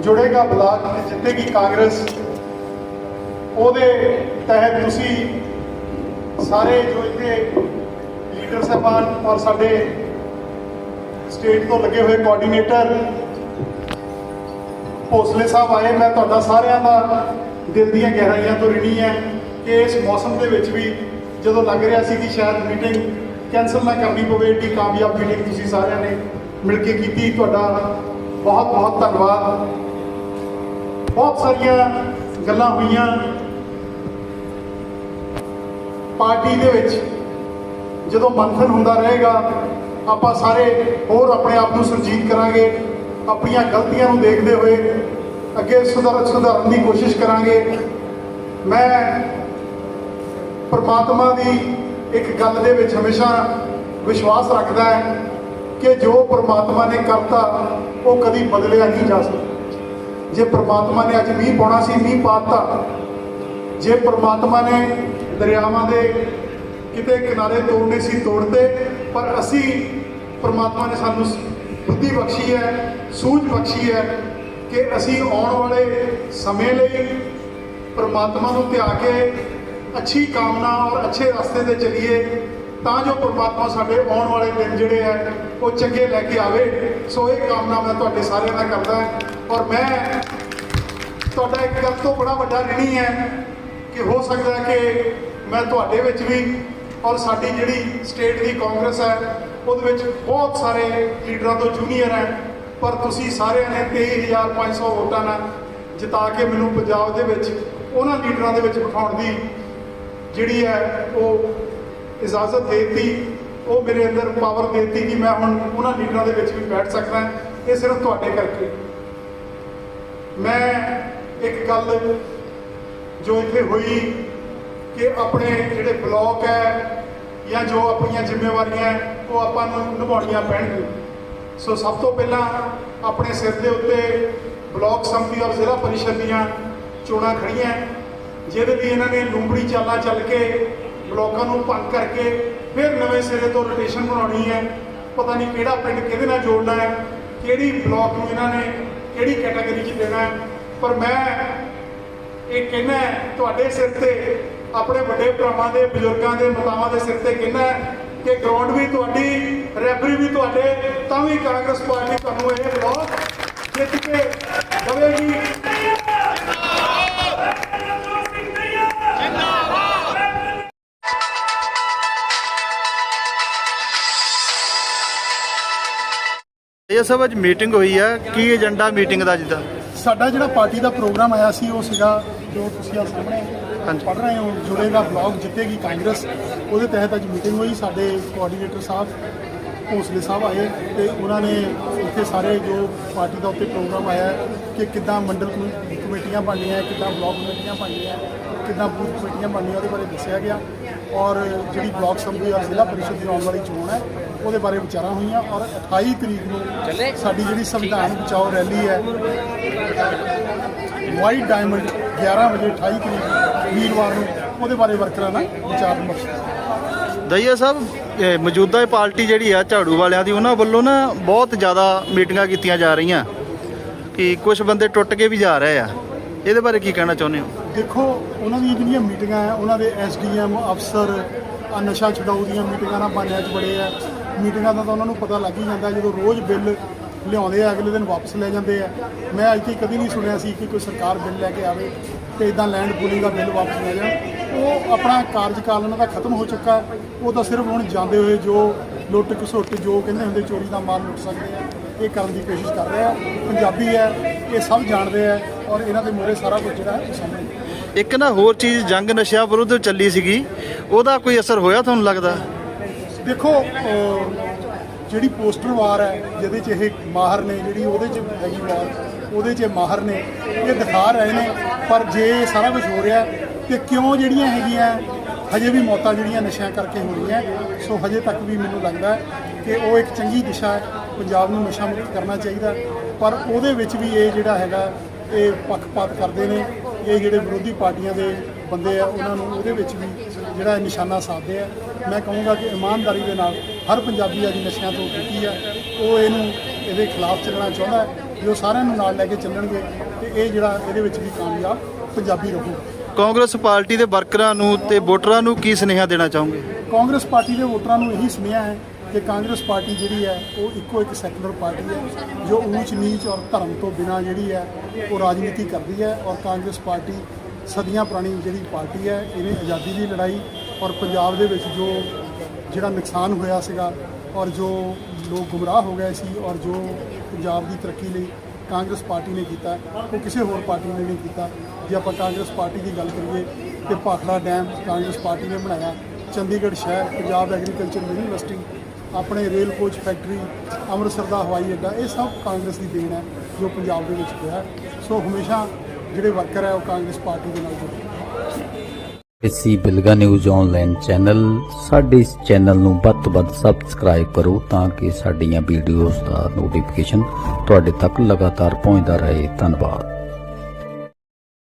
ਜੁੜੇਗਾ block ਤੇ ਜਿੱਤੇਗੀ ਕਾਂਗਰਸ, ਉਹਦੇ ਤਹਿਤ ਤੁਸੀਂ ਸਾਰੇ ਜੋ ਇੱਥੇ ਲੀਡਰ ਸਾਹਿਬਾਨ ਔਰ ਸਾਡੇ ਸਟੇਟ ਤੋਂ ਲੱਗੇ ਹੋਏ ਕੋਆਰਡੀਨੇਟਰ ਭੋਸਲੇ ਸਾਹਿਬ ਆਏ, ਮੈਂ ਤੁਹਾਡਾ ਸਾਰਿਆਂ ਦਾ ਦਿਲ ਦੀਆਂ ਗਹਿਰਾਈਆਂ ਤੋਂ ਰਿਣੀ ਹੈ ਕਿ ਇਸ ਮੌਸਮ ਦੇ ਵਿੱਚ ਵੀ ਜਦੋਂ ਲੱਗ ਰਿਹਾ ਸੀ ਕਿ ਸ਼ਾਇਦ ਮੀਟਿੰਗ ਕੈਨਸਲ ਨਾ ਕਰਨੀ ਪਵੇ, ਏਡੀ ਕਾਮਯਾਬ ਮੀਟਿੰਗ ਤੁਸੀਂ ਸਾਰਿਆਂ ਨੇ ਮਿਲ ਕੇ ਕੀਤੀ, ਤੁਹਾਡਾ ਬਹੁਤ ਬਹੁਤ ਧੰਨਵਾਦ। ਬਹੁਤ ਸਾਰੀਆਂ ਗੱਲਾਂ ਹੋਈਆਂ। ਪਾਰਟੀ ਦੇ ਵਿੱਚ ਜਦੋਂ ਮੰਥਨ ਹੁੰਦਾ ਰਹੇਗਾ, ਆਪਾਂ ਸਾਰੇ ਹੋਰ ਆਪਣੇ ਆਪ ਨੂੰ ਸੁਰਜੀਤ ਕਰਾਂਗੇ, ਆਪਣੀਆਂ ਗਲਤੀਆਂ ਨੂੰ ਦੇਖਦੇ ਹੋਏ ਅੱਗੇ ਸੁਧਾਰ, ਸੁਧਾਰਨ ਦੀ ਕੋਸ਼ਿਸ਼ ਕਰਾਂਗੇ। ਮੈਂ ਪਰਮਾਤਮਾ ਦੀ ਇੱਕ ਗੱਲ ਦੇ ਵਿੱਚ ਹਮੇਸ਼ਾ ਵਿਸ਼ਵਾਸ ਰੱਖਦਾ ਹੈ। ਕਿ ਜੋ ਪ੍ਰਮਾਤਮਾ ਨੇ ਕਰਤਾ, ਉਹ ਕਦੀ ਬਦਲਿਆ ਨਹੀਂ ਜਾ ਸਕਦਾ। ਜੇ ਪ੍ਰਮਾਤਮਾ ਨੇ ਅੱਜ ਮੀਂਹ ਪਾਉਣਾ ਸੀ, ਮੀਂਹ ਪਾਤਾ। ਜੇ ਪ੍ਰਮਾਤਮਾ ਨੇ ਦਰਿਆਵਾਂ ਦੇ ਕਿਤੇ ਕਿਨਾਰੇ ਤੋੜਨੇ ਸੀ ਤੋੜਦੇ ਪਰ ਅਸੀਂ ਪ੍ਰਮਾਤਮਾ ਨੇ ਸਾਨੂੰ ਬੁੱਧੀ ਬਖਸ਼ੀ ਹੈ, ਸੂਝ ਬਖਸ਼ੀ ਹੈ ਕਿ ਅਸੀਂ ਆਉਣ ਵਾਲੇ ਸਮੇਂ ਲਈ ਪ੍ਰਮਾਤਮਾ ਨੂੰ ਧਿਆ ਕੇ ਅੱਛੀ ਕਾਮਨਾ ਔਰ ਅੱਛੇ ਰਸਤੇ ਤੇ ਚੱਲੀਏ। ਤਾਂ ਜੋ ਪ੍ਰਮਾਤਮਾ ਸਾਡੇ ਆਉਣ ਵਾਲੇ ਦਿਨ ਜਿਹੜੇ ਆ, ਉਹ ਚੰਗੇ ਲੈ ਕੇ ਆਵੇ। ਸੋ ਇਹ ਕਾਮਨਾ ਮੈਂ ਤੁਹਾਡੇ ਸਾਰਿਆਂ ਦਾ ਕਰਦਾ ਔਰ ਮੈਂ ਤੁਹਾਡਾ ਇੱਕ ਗੱਲ ਤੋਂ ਬੜਾ ਵੱਡਾ ਰਿਣੀ ਹੈ ਕਿ ਹੋ ਸਕਦਾ ਕਿ ਮੈਂ ਤੁਹਾਡੇ ਵਿੱਚ ਵੀ ਔਰ ਸਾਡੀ ਜਿਹੜੀ ਸਟੇਟ ਦੀ ਕਾਂਗਰਸ ਹੈ, ਉਹਦੇ ਵਿੱਚ ਬਹੁਤ ਸਾਰੇ ਲੀਡਰਾਂ ਤੋਂ ਜੂਨੀਅਰ ਹੈ। ਪਰ ਤੁਸੀਂ ਸਾਰਿਆਂ ਨੇ 23500 ਵੋਟਾਂ ਨਾਲ ਜਿਤਾ ਕੇ ਮੈਨੂੰ ਪੰਜਾਬ ਦੇ ਵਿੱਚ, ਉਹਨਾਂ ਲੀਡਰਾਂ ਦੇ ਵਿੱਚ ਬਿਠਾਉਣ ਦੀ ਜਿਹੜੀ ਹੈ, ਉਹ ਇਜਾਜ਼ਤ ਦੇ ਦਿੱਤੀ ਉਹ ਮੇਰੇ ਅੰਦਰ ਪਾਵਰ ਦੇ ਦਿੱਤੀ ਕਿ ਮੈਂ ਹੁਣ ਉਹਨਾਂ ਲੀਡਰਾਂ ਦੇ ਵਿੱਚ ਵੀ ਬੈਠ ਸਕਦਾ ਇਹ ਸਿਰਫ ਤੁਹਾਡੇ ਕਰਕੇ। ਮੈਂ ਇੱਕ ਗੱਲ ਜੋ ਇੱਥੇ ਹੋਈ ਕਿ ਆਪਣੇ ਜਿਹੜੇ ਬਲਾਕ ਹੈ ਜਾਂ ਜੋ ਆਪਣੀਆਂ ਜ਼ਿੰਮੇਵਾਰੀਆਂ ਉਹ ਆਪਾਂ ਨੂੰ ਨਿਭਾਉਣੀਆਂ ਪੈਣਗੀਆਂ। ਸੋ ਸਭ ਤੋਂ ਪਹਿਲਾਂ ਆਪਣੇ ਸਿਰ ਦੇ ਉੱਤੇ ਬਲਾਕ ਸੰਮਤੀ ਔਰ ਜ਼ਿਲ੍ਹਾ ਪਰਿਸ਼ਦ ਦੀਆਂ ਚੋਣਾਂ ਖੜੀਆਂ ਜਿਹਦੇ ਲਈ ਇਹਨਾਂ ਨੇ ਲੂੰਬੜੀ ਚਾਲਾਂ ਚੱਲ ਕੇ ਬਲੋਕਾਂ ਨੂੰ ਭੰਗ ਕਰਕੇ ਫਿਰ ਨਵੇਂ ਸਿਰੇ ਤੋਂ ਰੋਟੇਸ਼ਨ ਬਣਾਉਣੀ ਹੈ। ਪਤਾ ਨਹੀਂ ਕਿਹੜਾ ਪਿੰਡ ਕਿਹਦੇ ਨਾਲ ਜੋੜਨਾ ਹੈ, ਕਿਹੜੀ ਬਲਾਕ ਨੂੰ ਇਹਨਾਂ ਨੇ ਕਿਹੜੀ ਕੈਟਾਗਰੀ 'ਚ ਦੇਣਾ ਹੈ। ਪਰ ਮੈਂ ਇਹ ਕਹਿਣਾ ਤੁਹਾਡੇ ਸਿਰ ਤੇ, ਆਪਣੇ ਵੱਡੇ ਭਰਾਵਾਂ ਦੇ, ਬਜ਼ੁਰਗਾਂ ਦੇ, ਮਾਤਾਵਾਂ ਦੇ ਸਿਰ ਤੇ ਕਹਿਣਾ ਕਿ ਗਰਾਊਂਡ ਵੀ ਤੁਹਾਡੀ ਰੈਫਰੀ ਵੀ ਤੁਹਾਡੇ, ਤਾਂ ਵੀ ਕਾਂਗਰਸ ਪਾਰਟੀ ਤੁਹਾਨੂੰ ਇਹ ਬਲਾਕ ਜਿੱਤ ਕੇ ਦਵੇਗੀ। ਇਹ ਸਭ ਅੱਜ ਮੀਟਿੰਗ ਹੋਈ ਆ। ਕੀ ਏਜੰਡਾ ਮੀਟਿੰਗ ਦਾ ਜਿੱਦਾਂ ਸਾਡਾ ਜਿਹੜਾ ਪਾਰਟੀ ਦਾ ਪ੍ਰੋਗਰਾਮ ਆਇਆ ਸੀ ਉਹ ਸੀਗਾ ਜੋ ਤੁਸੀਂ ਆ ਸਾਹਮਣੇ। ਪੜ ਰਹੇ ਹੋ ਜੁੜੇਗਾ ਬਲਾਕ ਜਿੱਤੇਗੀ ਕਾਂਗਰਸ। ਉਹਦੇ ਤਹਿਤ ਅੱਜ ਮੀਟਿੰਗ ਹੋਈ। ਸਾਡੇ ਕੋਆਰਡੀਨੇਟਰ ਸਾਹਿਬ ਭੋਸਲੇ ਸਾਹਿਬ ਆਏ ਤੇ ਉਹਨਾਂ ਨੇ ਇੱਥੇ ਸਾਰੇ ਜੋ ਪਾਰਟੀ ਦਾ ਉੱਤੇ ਪ੍ਰੋਗਰਾਮ ਆਇਆ ਹੈ ਕਿ ਕਿੱਦਾਂ ਮੰਡਲ ਕਮੇ- ਕਮੇਟੀਆਂ ਬਣਨੀਆਂ ਹੈ, ਕਿੱਦਾਂ ਬਲਾਕ ਕਮੇਟੀਆਂ ਬਣਨੀਆਂ ਹੈ, ਕਿੱਦਾਂ ਬੂਥ ਕਮੇਟੀਆਂ ਬਣਨੀਆਂ ਉਹਦੇ ਬਾਰੇ ਦੱਸਿਆ ਗਿਆ। ਔਰ ਜਿਹੜੀ ਬਲਾਕ ਸੰਮਤੀ ਔਰ ਜ਼ਿਲ੍ਹਾ ਪਰਿਸ਼ਦ ਦੀ ਆਉਣ ਵਾਲੀ ਚੋਣ ਹੈ ਉਹਦੇ ਬਾਰੇ ਵਿਚਾਰਾਂ ਹੋਈਆਂ ਔਰ 28 ਤਰੀਕ ਨੂੰ ਸਾਡੀ ਜਿਹੜੀ ਸੰਵਿਧਾਨ ਬਚਾਓ ਰੈਲੀ ਹੈ ਵਾਈਟ ਡਾਇਮੰਡ 11 ਵਜੇ 28 ਤਰੀਕ ਵੀਰਵਾਰ ਨੂੰ ਉਹਦੇ ਬਾਰੇ ਵਰਕਰਾਂ ਨਾਲ ਵਿਚਾਰ ਵਿਮਰਸ਼। ਦਈਆ ਸਾਹਿਬ ਇਹ ਮੌਜੂਦਾ ਇਹ ਪਾਰਟੀ ਜਿਹੜੀ ਆ ਝਾੜੂ ਵਾਲਿਆਂ ਦੀ ਉਹਨਾਂ ਵੱਲੋਂ ਨਾ ਬਹੁਤ ਜ਼ਿਆਦਾ ਮੀਟਿੰਗਾਂ ਕੀਤੀਆਂ ਜਾ ਰਹੀਆਂ ਕਿ ਕੁਝ ਬੰਦੇ ਟੁੱਟ ਕੇ ਵੀ ਜਾ ਰਹੇ ਆ। ਇਹਦੇ ਬਾਰੇ ਕੀ ਕਹਿਣਾ ਚਾਹੁੰਦੇ ਹੋ? ਦੇਖੋ, ਉਹਨਾਂ ਦੀਆਂ ਜਿਹੜੀਆਂ ਮੀਟਿੰਗਾਂ ਆ ਉਹਨਾਂ ਦੇ ਐਸਡੀਐਮ, ਅਫਸਰ ਆ ਨਸ਼ਾ ਛਡਾਊ ਦੀਆਂ ਮੀਟਿੰਗਾਂ ਨਾਲ ਬਾਨਿਆਂ 'ਚ ਬੜੇ ਆ। ਮੀਟਿੰਗਾਂ ਦਾ ਤਾਂ ਉਹਨਾਂ ਨੂੰ ਪਤਾ ਲੱਗ ਹੀ ਜਾਂਦਾ, ਜਦੋਂ ਰੋਜ਼ ਬਿੱਲ ਲਿਆਉਂਦੇ ਆ, ਅਗਲੇ ਦਿਨ ਵਾਪਸ ਲੈ ਜਾਂਦੇ ਆ। ਮੈਂ ਅੱਜ ਤੱਕ ਕਦੀ ਨਹੀਂ ਸੁਣਿਆ ਸੀ ਕਿ ਕੋਈ ਸਰਕਾਰ ਬਿੱਲ ਲੈ ਕੇ ਆਵੇ ਤੇ ਇਦਾਂ ਲੈਂਡ ਪੂਲਿੰਗ ਦਾ ਬਿੱਲ ਵਾਪਸ ਲੈ ਜਾਣ। ਉਹ ਆਪਣਾ ਕਾਰਜਕਾਲ ਉਹਨਾਂ ਦਾ ਖਤਮ ਹੋ ਚੁੱਕਾ ਉਹ ਤਾਂ ਸਿਰਫ ਹੁਣ ਜਾਂਦੇ ਹੋਏ ਜੋ ਲੁੱਟ ਘਸੁੱਟ ਜੋ ਕਹਿੰਦੇ ਹੁੰਦੇ ਚੋਰੀ ਦਾ ਮਾਲ ਲੁੱਟ ਸਕਦੇ ਆ, ਇਹ ਕਰਨ ਦੀ ਕੋਸ਼ਿਸ਼ ਕਰ ਰਹੇ ਆ। ਪੰਜਾਬੀ ਹੈ, ਇਹ ਸਭ ਜਾਣਦੇ ਆ ਔਰ ਇਹਨਾਂ ਦੇ ਮੂਹਰੇ ਸਾਰਾ ਕੁਝ ਜਿਹੜਾ ਹੈ ਉਹ ਸਾਹਮਣੇ। ਇੱਕ ਨਾ ਹੋਰ ਚੀਜ਼ ਜੰਗ ਨਸ਼ਿਆਂ ਵਿਰੁੱਧ ਚੱਲੀ ਸੀਗੀ, ਉਹਦਾ ਕੋਈ ਅਸਰ ਹੋਇਆ ਤੁਹਾਨੂੰ ਲੱਗਦਾ? ਦੇਖੋ ਜਿਹੜੀ ਪੋਸਟਰ ਵਾਰ ਹੈ, ਜਿਹਦੇ 'ਚ ਇਹ ਮਾਹਰ ਨੇ, ਜਿਹੜੀ ਉਹਦੇ 'ਚ ਹੈਗੀ ਵਾਰ, ਉਹਦੇ 'ਚ ਇਹ ਮਾਹਰ ਨੇ, ਇਹ ਦਿਖਾ ਰਹੇ ਨੇ, ਪਰ ਜੇ ਇਹ ਸਾਰਾ ਕੁਝ ਹੋ ਰਿਹਾ, ਤੇ ਕਿਉਂ ਜਿਹੜੀਆਂ ਹੈਗੀਆਂ, ਹਜੇ ਵੀ ਮੌਤਾਂ ਜਿਹੜੀਆਂ ਨਸ਼ਿਆਂ ਕਰਕੇ ਹੋ ਰਹੀਆਂ, ਸੋ ਹਜੇ ਤੱਕ ਵੀ ਮੈਨੂੰ ਲੱਗਦਾ ਕਿ ਉਹ ਇੱਕ ਚੰਗੀ ਦਿਸ਼ਾ ਹੈ, ਪੰਜਾਬ ਨੂੰ ਨਸ਼ਾ ਮੁਕਤ ਕਰਨਾ ਚਾਹੀਦਾ, ਪਰ ਉਹਦੇ ਵਿੱਚ ਵੀ ਇਹ ਜਿਹੜਾ ਹੈਗਾ, ਇਹ ਪੱਖਪਾਤ ਕਰਦੇ ਨੇ ਇਹ ਜਿਹੜੇ ਵਿਰੋਧੀ ਪਾਰਟੀਆਂ ਦੇ ਬੰਦੇ ਆ ਉਹਨਾਂ ਨੂੰ ਉਹਦੇ ਵਿੱਚ ਵੀ ਜਿਹੜਾ ਨਿਸ਼ਾਨਾ ਸਾਧਦੇ ਆ। ਮੈਂ ਕਹੂੰਗਾ ਕਿ ਇਮਾਨਦਾਰੀ ਦੇ ਨਾਲ ਹਰ ਪੰਜਾਬੀ ਅੱਜ ਨਸ਼ਿਆਂ ਤੋਂ ਦੁਖੀ ਆ ਉਹ ਇਹਨੂੰ ਇਹਦੇ ਖਿਲਾਫ ਚੱਲਣਾ ਚਾਹੁੰਦਾ ਜੋ ਸਾਰਿਆਂ ਨੂੰ ਨਾਲ ਲੈ ਕੇ ਚੱਲਣਗੇ ਤੇ ਇਹ ਜਿਹੜਾ ਇਹਦੇ ਵਿੱਚ ਵੀ ਕਾਮਯਾਬ ਪੰਜਾਬੀ ਰਹੂ। ਕਾਂਗਰਸ ਪਾਰਟੀ ਦੇ ਵਰਕਰਾਂ ਨੂੰ ਤੇ ਵੋਟਰਾਂ ਨੂੰ ਕੀ ਸੁਨੇਹਾ ਦੇਣਾ ਚਾਹੋਗੇ? ਕਾਂਗਰਸ ਪਾਰਟੀ ਦੇ ਵੋਟਰਾਂ ਨੂੰ ਇਹੀ ਸੁਨੇਹਾ ਹੈ ਕਿ ਕਾਂਗਰਸ ਪਾਰਟੀ ਜਿਹੜੀ ਹੈ, ਉਹ ਇੱਕੋ ਇੱਕ ਸੈਕੂਲਰ ਪਾਰਟੀ ਹੈ, ਜੋ ਊਚ, ਨੀਚ ਔਰ ਧਰਮ ਤੋਂ ਬਿਨਾ ਜਿਹੜੀ ਹੈ, ਉਹ ਰਾਜਨੀਤੀ ਕਰਦੀ ਹੈ ਔਰ ਕਾਂਗਰਸ ਪਾਰਟੀ ਸਦੀਆਂ ਪੁਰਾਣੀ ਜਿਹੜੀ ਪਾਰਟੀ ਹੈ, ਇਹਨੇ ਆਜ਼ਾਦੀ ਦੀ ਲੜਾਈ ਔਰ ਪੰਜਾਬ ਦੇ ਵਿੱਚ ਜੋ ਜਿਹੜਾ ਨੁਕਸਾਨ ਹੋਇਆ ਸੀਗਾ ਔਰ ਜੋ ਲੋਕ ਗੁੰਮਰਾਹ ਹੋ ਗਏ ਸੀ ਔਰ ਜੋ ਪੰਜਾਬ ਦੀ ਤਰੱਕੀ ਲਈ ਕਾਂਗਰਸ ਪਾਰਟੀ ਨੇ ਕੀਤਾ, ਉਹ ਕਿਸੇ ਹੋਰ ਪਾਰਟੀ ਨੇ ਨਹੀਂ ਕੀਤਾ। ਜੇ ਆਪਾਂ ਕਾਂਗਰਸ ਪਾਰਟੀ ਦੀ ਗੱਲ ਕਰੀਏ ਤੇ ਭਾਖੜਾ ਡੈਮ ਕਾਂਗਰਸ ਪਾਰਟੀ ਨੇ ਬਣਾਇਆ, ਚੰਡੀਗੜ੍ਹ ਸ਼ਹਿਰ, ਪੰਜਾਬ ਐਗਰੀਕਲਚਰ ਯੂਨੀਵਰਸਿਟੀ ਆਪਣੇ ਰੇਲ ਕੋਚ ਫੈਕਟਰੀ, ਅੰਮ੍ਰਿਤਸਰ ਦਾ ਹਵਾਈ ਅੱਡਾ, ਇਹ ਸਭ ਕਾਂਗਰਸ ਦੀ ਦੇਣ ਹੈ, ਜੋ ਪੰਜਾਬ ਦੇ ਵਿੱਚ ਹੋਇਆ ਸੋ ਹਮੇਸ਼ਾ ਜਿਹੜੇ ਵਰਕਰ ਹੈ, ਉਹ ਕਾਂਗਰਸ ਪਾਰਟੀ ਦੇ ਨਾਲ ਜੁੜੇ ਇਸੀ ਬਿਲਗਾ ਨਿਊਜ਼ ਆਨਲਾਈਨ ਚੈਨਲ, ਸਾਡੇ ਇਸ ਚੈਨਲ ਨੂੰ ਵੱਧ ਤੋਂ ਵੱਧ ਸਬਸਕ੍ਰਾਈਬ ਕਰੋ ਤਾਂ ਕਿ ਸਾਡੀਆਂ ਵੀਡੀਓਜ਼ ਦਾ ਨੋਟੀਫਿਕੇਸ਼ਨ ਤੁਹਾਡੇ ਤੱਕ ਲਗਾਤਾਰ ਪਹੁੰਚਦਾ ਰਹੇ। ਧੰਨਵਾਦ।